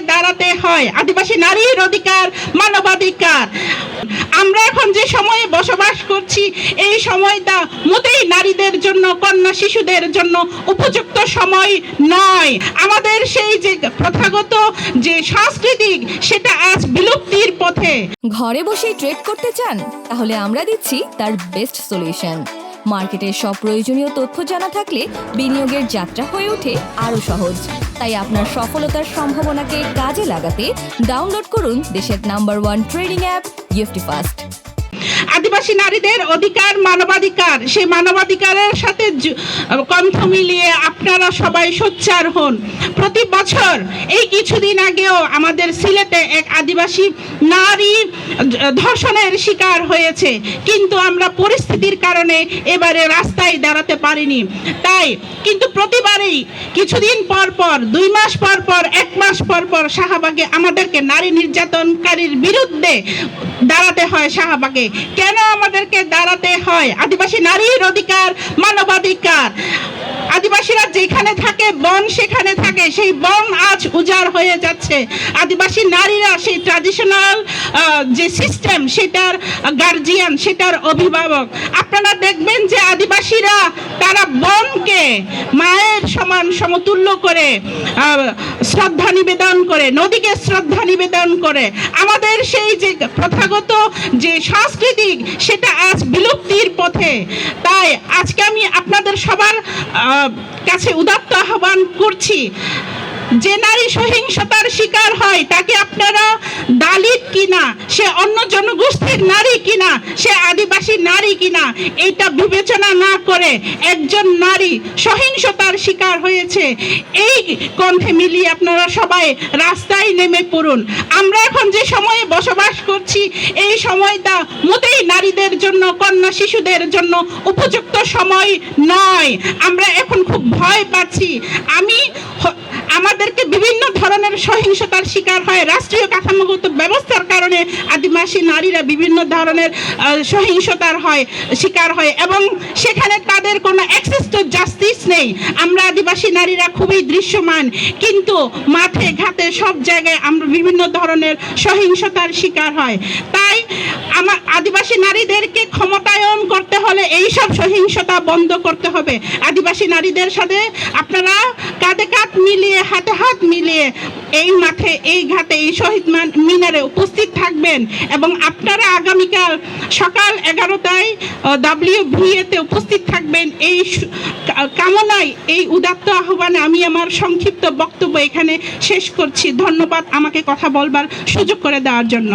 দাঁড়াতে হয়। আদিবাসী নারীর অধিকার, মানবাধিকার। আমরা এখন যে সময়ে বসবাস করছি, এই সময়টা মোটেই নারীদের জন্য, কন্যা শিশুদের জন্য উপযুক্ত সময় নয়। আমাদের সেই যে প্রথাগত যে সাংস্কৃতিক, সেটা আজ বিলুপ্তির পথে। ঘরে বসে ট্রেড করতে চান? তাহলে আমরা দিচ্ছি তার বেস্ট সলিউশন মার্কেটের সব প্রয়োজনীয় তথ্য জানা থাকলে বিনিয়োগের যাত্রা হয়ে ওঠে আরও সহজ। তাই আপনার সফলতার সম্ভাবনাকে কাজে লাগাতে ডাউনলোড করুন দেশের নাম্বার ওয়ান ট্রেডিং অ্যাপ গিফটি ফাস্ট আদিবাসী নারীদের অধিকার, মানবাধিকার, সেই মানবাধিকারের সাথে কণ্ঠ মিলিয়ে আপনারা সবাই সোচ্চার হন। প্রতি বছর, এই কিছুদিন আগেও আমাদের সিলেটে এক আদিবাসী নারী ধর্ষণের শিকার হয়েছে। কিন্তু আমরা পরিস্থিতির কারণে এবারে রাস্তায় দাঁড়াতে পারিনি। তাই কিন্তু প্রতিবারেই কিছুদিন পর পর, দুই মাস পর পর, এক মাস পর পর শাহবাগে আমাদেরকে নারী নির্যাতনকারীর বিরুদ্ধে দাঁড়াতে হয় শাহবাগে। কেন আমাদেরকে দাঁড়াতে হয়? আদিবাসী নারীর অধিকার, মানবাধিকার। আদিবাসীরা যেখানে থাকে, বন সেখানে থাকে। সেই বন আজ উজাড় হয়ে যাচ্ছে। আদিবাসী নারীরা সেই ট্র্যাডিশনাল যে সিস্টেম সেটার গার্জিয়ান সেটার অভিভাবক। আপনারা দেখবেন যে আদিবাসীরা, তারা বনকে মায়ের সমান সমতুল্য করে শ্রদ্ধা নিবেদন করে, নদীকে শ্রদ্ধা নিবেদন করে। আমাদের সেই যে প্রথাগত যে সাংস্কৃতিক সেটা আজ বিলুপ্তির পথে। তাই আজকে আমি আপনাদের সবার কাছে উদাত্ত আহ্বান করছি যে নারী সহিংসতার শিকার হয়, তাকে আপনারা দালিত কিনা, সে অন্য জনগোষ্ঠীর নারী কিনা, সে আদিবাসী নারী কিনা এটা বিবেচনা না করে একজন নারী সহিংসতার শিকার হয়েছে, এই কণ্ঠে মিলিয়ে আপনারা সবাই রাস্তায় নেমে পড়ুন। আমরা এখন যে সময়ে বসবাস করছি, এই সময়টা মোটেই নারীদের জন্য, কন্যা শিশুদের জন্য উপযুক্ত সময় নয়। আমরা এখন খুব ভয় পাচ্ছি। আমি আমাদেরকে বিভিন্ন ধরনের সহিংসতার শিকার হয়। রাষ্ট্রীয় কাঠামোগত ব্যবস্থার কারণে আদিবাসী নারীরা বিভিন্ন ধরনের সহিংসতার হয়, শিকার হয় এবং সেখানে তাদের কোনো অ্যাক্সেস টু জাস্টিস নেই। আমরা আদিবাসী নারীরা খুবই দৃশ্যমান, কিন্তু মাঠে ঘাটে সব জায়গায় আমরা বিভিন্ন ধরনের সহিংসতার শিকার হয়। তাই আমার আদিবাসী নারীদেরকে ক্ষমতায়ন করতে হলে এই সব সহিংসতা বন্ধ করতে হবে। আদিবাসী নারীদের সাথে আপনারা কাঁধে কাঁধ মিলিয়ে হাতে হাত মিলিয়ে এই মাঠে, এই ঘাটে, এই শহীদ মিনারে উপস্থিত থাকবেন। এবং আপনারা আগামীকাল সকাল এগারোটায় ডাব্লিউ ভিএতে উপস্থিত থাকবেন। এই কামনায়, এই উদাত্ত আহ্বানে আমি আমার সংক্ষিপ্ত বক্তব্য এখানে শেষ করছি। ধন্যবাদ আমাকে কথা বলবার সুযোগ করে দেওয়ার জন্য।